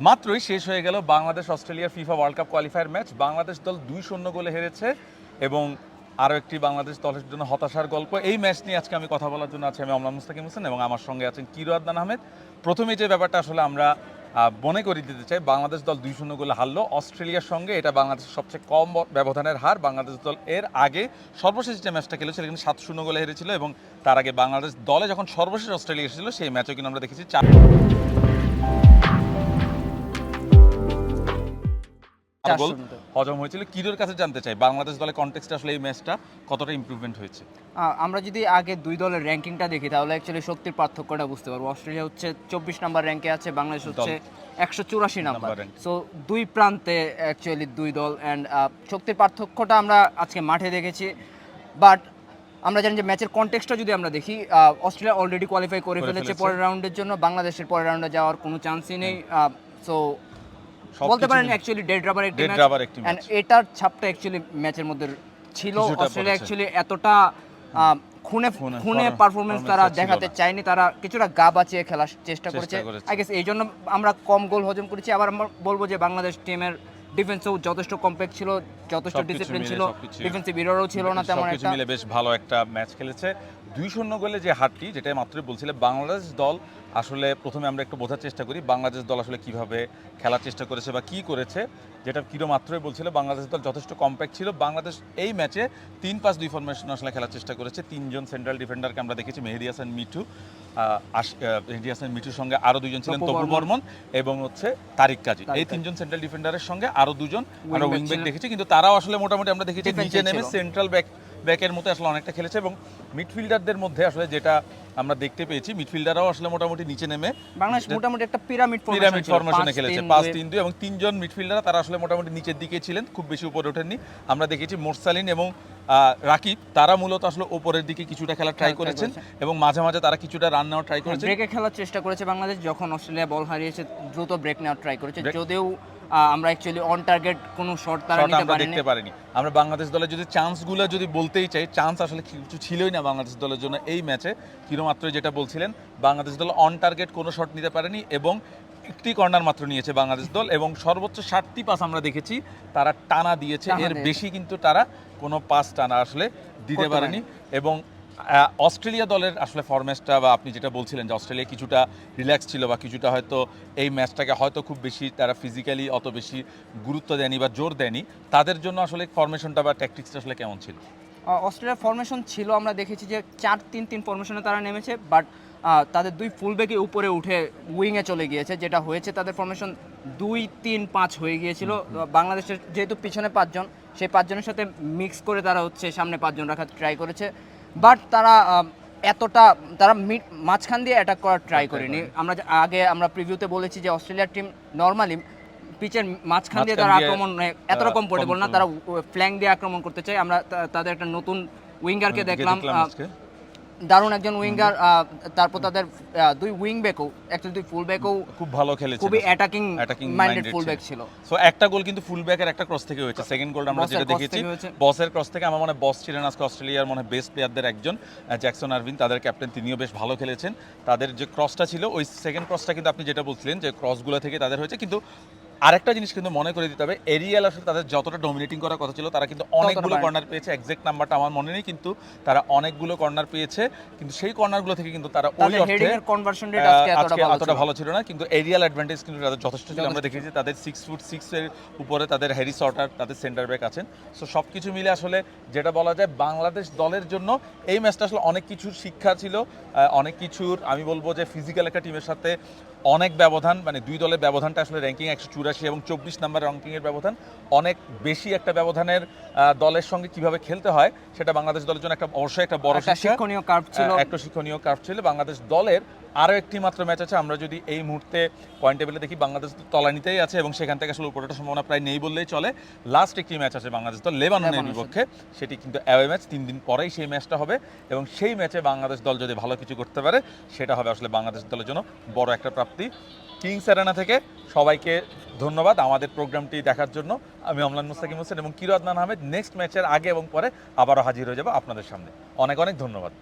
মাত্রই শেষ হয়ে গেল বাংলাদেশ অস্ট্রেলিয়ার FIFA world cup qualifier match. Bangladesh দল দুই শূন্য গোলে হেরেছে এবং আরও একটি বাংলাদেশ দলের জন্য হতাশার গল্প। এই ম্যাচ নিয়ে আজকে আমি কথা বলার জন্য আছি আমি অমলান মুস্তাকিম হোসেন এবং আমার সঙ্গে আছেন কিরো আদনান আহমেদ। প্রথমে যে ব্যাপারটা আসলে আমরা মনে করিয়ে দিতে চাই, বাংলাদেশ দল দুই শূন্য গোলে হারলো। অস্ট্রেলিয়ার সঙ্গে এটা বাংলাদেশের সবচেয়ে কম ব্যবধানের হার। বাংলাদেশ দল এর আগে সর্বশেষ যে ম্যাচটা খেলেছিল, সেখানে সাত শূন্য গোলে হেরেছিল এবং তার আগে বাংলাদেশ দলে যখন সর্বশেষ অস্ট্রেলিয়া এসেছিল, সেই ম্যাচও কিন্তু আমরা দেখেছি চার গোল হজম হয়েছিল। কিরোর কাছে জানতে চাই বাংলাদেশ দলের কনটেক্সটে আসলে এই ম্যাচটা কতটা ইমপ্রুভমেন্ট হয়েছে? আমরা যদি আগে দুই দলের র্যাঙ্কিংটা দেখি তাহলে অ্যাকচুয়ালি শক্তির পার্থক্যটা বুঝতে পারব। অস্ট্রেলিয়া হচ্ছে চব্বিশ নাম্বার র্যাঙ্কে আছে বাংলাদেশ হচ্ছে একশো চুরাশি নাম্বার সো দুই প্রান্তে অ্যাকচুয়ালি দুই দল অ্যান্ড শক্তির পার্থক্যটা আমরা আজকে মাঠে দেখেছি। বাট আমরা জানি যে ম্যাচের কনটেক্সটটা যদি আমরা দেখি অস্ট্রেলিয়া অলরেডি কোয়ালিফাই করে ফেলেছে। পরের রাউন্ডের জন্য। বাংলাদেশের পরের রাউন্ডে যাওয়ার কোনো চান্সই নেই। সো বলতে পারেন অ্যাকচুয়ালি ডেড রাবার একটি ম্যাচ rubber একটি match। এটার ছাপটা অ্যাকচুয়ালি ম্যাচের মধ্যে ছিল। অস্ট্রেলিয়া অ্যাকচুয়ালি এতটা খুনে খুনে পারফরমেন্স তারা দেখাতে। চায়নি। তারা কিছুটা গা বাঁচিয়ে খেলার চেষ্টা করেছে। আই গেস এই জন্য আমরা কম গোল হজম করেছি। আবার আমরা বলব যে বাংলাদেশ টিমের ডিফেন্সও যথেষ্ট কম্প্যাক্ট ছিল যথেষ্ট ডিসিপ্লিন ছিল। ডিফেন্সিভ এররও ছিল না তেমন একটা। মিলে বেশ ভালো একটা ম্যাচ খেলেছে। দুই শূন্য গোলে যে হারটি যেটা মাত্রই বলছিলাম বাংলাদেশ দল আসলে প্রথমে আমরা একটু বোঝার চেষ্টা করি বাংলাদেশ দল আসলে কীভাবে খেলার চেষ্টা করেছে বা কি করেছে যেটা কিরো মাত্রই বলছিল বাংলাদেশ দল যথেষ্ট কম্প্যাক্ট ছিল বাংলাদেশ এই ম্যাচে তিন পাঁচ দুই ফরমেশন আসলে খেলার চেষ্টা করেছে তিনজন সেন্ট্রাল ডিফেন্ডারকে আমরা দেখেছি মেহেদি হাসান মিঠু মেহেদি হাসান মিঠুর সঙ্গে আরও দুজন ছিলেন তপু তপু বর্মন। এবং হচ্ছে তারিক কাজী এই তিনজন সেন্ট্রাল ডিফেন্ডারের সঙ্গে আরও দুজন আমরা Wing back উইং ব্যাক ছিলেন। দেখেছি কিন্তু তারাও আসলে মোটামুটি আমরা দেখেছি নিচে নেমে সেন্ট্রাল ব্যাক ব্যাকের মতো আসলে অনেকটা খেলেছে এবং মিডফিল্ডারদের মধ্যে আসলে যেটা আমরা দেখতে পেয়েছি মিডফিল্ডাররাও আসলে মোটামুটি নিচে নেমে বাংলাদেশ মোটামুটি একটা পিরামিড পিরামিড ফরমেশনে খেলেছে পাঁচ তিন দুই এবং তিনজন মিডফিল্ডার তারা আসলে মোটামুটি নিচের দিকে ছিলেন খুব বেশি উপরে ওঠেননি। আমরা দেখেছি মোরসালিন এবং আহ, রাকিব তারা মূলত আসলে ওপরের দিকে কিছুটা খেলা ট্রাই করেছেন এবং মাঝে মাঝে তারা কিছুটা রান নেওয়ার ট্রাই করেছেন। ব্রেকে খেলার চেষ্টা করেছে বাংলাদেশ যখন অস্ট্রেলিয়া বল হারিয়েছে দ্রুত ব্রেক নেওয়ার ট্রাই করেছে। যদিও আমরা অ্যাকচুয়ালি অন টার্গেট কোনো শট তারা নিতে পারেনি। দেখতে পারিনি। আমরা বাংলাদেশ দলের যদি চান্সগুলো যদি বলতেই চাই চান্স আসলে কিছু ছিলই না বাংলাদেশ দলের জন্য এই ম্যাচে কিরোমাত্র যেটা বলছিলেন বাংলাদেশ দল অন টার্গেট কোনো শট নিতে পারেনি এবং একটি কর্নার মাত্র নিয়েছে বাংলাদেশ দল এবং সর্বোচ্চ ষাটটি পাস আমরা দেখেছি তারা টানা দিয়েছে। এর বেশি কিন্তু তারা কোনো পাস টানা আসলে দিতে পারেনি। এবং অস্ট্রেলিয়া দলের আসলে ফরম্যাটটা বা আপনি যেটা বলছিলেন যে অস্ট্রেলিয়া কিছুটা রিল্যাক্স ছিল বা কিছুটা হয়তো এই ম্যাচটাকে হয়তো খুব বেশি তারা ফিজিক্যালি অত বেশি গুরুত্ব দেয়নি বা জোর দেয়নি তাদের জন্য আসলে ফরমেশনটা বা ট্যাকটিক্সটা আসলে কেমন ছিল? অস্ট্রেলিয়ার ফরমেশন ছিল আমরা দেখেছি যে চার তিন তিন ফরমেশনে তারা নেমেছে বাট তাদের দুই ফুলব্যাকে উপরে উঠে উইংয়ে চলে গিয়েছে যেটা হয়েছে তাদের ফরমেশন দুই তিন পাঁচ হয়ে গিয়েছিল। বাংলাদেশের যেহেতু পিছনে পাঁচজন সেই পাঁচজনের সাথে মিক্স করে তারা হচ্ছে সামনে পাঁচজন রাখার ট্রাই করেছে। বাট তারা এতটা তারা মিট মাঝখান দিয়ে অ্যাটাক করার ট্রাই করেনি। আমরা আগে আমরা প্রিভিউতে বলেছি যে অস্ট্রেলিয়ার টিম নর্মালি পিচের মাঝখান দিয়ে তারা আক্রমণ মানে এতটা কমফোর্টেবল না তারা ফ্ল্যাং দিয়ে আক্রমণ করতে চায়। আমরা তাদের একটা নতুন উইঙ্গারকে দেখলাম দারুণ একজন উইঙ্গার তারপর তাদের দুই উইং ব্যাকও অ্যাকচুয়ালি দুই ফুল ব্যাকও খুব ভালো খেলেছে খুবই অ্যাটাকিং মাইন্ডেড ফুল। ব্যাক ছিল। সো একটা গোল কিন্তু ফুল ব্যাকের একটা ক্রস থেকে হয়েছে। সেকেন্ড গোলটা আমরা যেটা দেখেছি বসের ক্রস থেকে আমার মনে বস ছিলেন আজকে অস্ট্রেলিয়ার মনে বেস্ট প্লেয়ারদের একজন জ্যাকসন আরভিন তাদের ক্যাপ্টেন তিনিও বেশ ভালো খেলেছেন। তাদের যে ক্রসটা ছিল ওই সেকেন্ড ক্রসটা কিন্তু আপনি যেটা বলছিলেন যে ক্রসগুলো থেকে তাদের হয়েছে। কিন্তু আরেকটা জিনিস কিন্তু মনে করে দিতে হবে এরিয়াল আসলে তাদের যতটা ডমিনেটিং করার কথা ছিল তারা কিন্তু অনেকগুলো কর্নার পেয়েছে এক্সাক্ট নাম্বারটা আমার মনে নেই কিন্তু তারা অনেকগুলো কর্নার পেয়েছে কিন্তু সেই কর্নারগুলো থেকে কিন্তু তারা ওই অর্থে কনভার্সন রেট আজকে এতটা ভালো অতটা ছিল। ভালো ছিল না কিন্তু এরিয়াল অ্যাডভান্টেজ কিন্তু তাদের যথেষ্ট ছিল। আমরা দেখেছি তাদের সিক্স ফুট সিক্স এর উপরে তাদের হ্যারি সর্টার তাদের সেন্টার ব্যাক আছেন। সো সব কিছু মিলে আসলে যেটা বলা যায় বাংলাদেশ দলের জন্য এই ম্যাচটা আসলে অনেক কিছুর শিক্ষা ছিল অনেক কিছুর আমি বলব যে ফিজিক্যাল একটা টিমের সাথে অনেক ব্যবধান মানে দুই দলের ব্যবধানটা আসলে র্যাঙ্কিং একশো চুরাশি এবং চব্বিশ নাম্বার র্যাঙ্কিংয়ের ব্যবধান অনেক বেশি একটা ব্যবধানের দলের সঙ্গে কীভাবে খেলতে হয় সেটা বাংলাদেশ দলের জন্য একটা অবশ্যই একটা বড় শিক্ষণীয় কার্ভ ছিল। একটা শিক্ষণীয় কার্ভ ছিল। বাংলাদেশ দলের আরও একটি মাত্র ম্যাচ আছে। আমরা যদি এই মুহূর্তে পয়েন্ট টেবিলে দেখি বাংলাদেশ তো তলানিতেই আছে এবং সেখান থেকে আসলে উপরেটা সম্ভাবনা প্রায় নেই বললেই চলে। লাস্ট একটি ম্যাচ আছে বাংলাদেশ দল লেবাননের বিপক্ষে। সেটি কিন্তু অ্যাওয়ে ম্যাচ তিন দিন পরেই সেই ম্যাচটা হবে এবং সেই ম্যাচে বাংলাদেশ দল যদি ভালো কিছু করতে পারে সেটা হবে আসলে বাংলাদেশ দলের জন্য বড় একটা প্রাপ্তি। কিংস অ্যারেনা থেকে সবাইকে ধন্যবাদ আমাদের প্রোগ্রামটি দেখার জন্য। আমি অমলান মুস্তাকিম হোসেন এবং কিরো আদনান আহমেদ নেক্সট ম্যাচের আগে এবং পরে আবারও হাজির হয়ে যাব আপনাদের সামনে। অনেক অনেক ধন্যবাদ।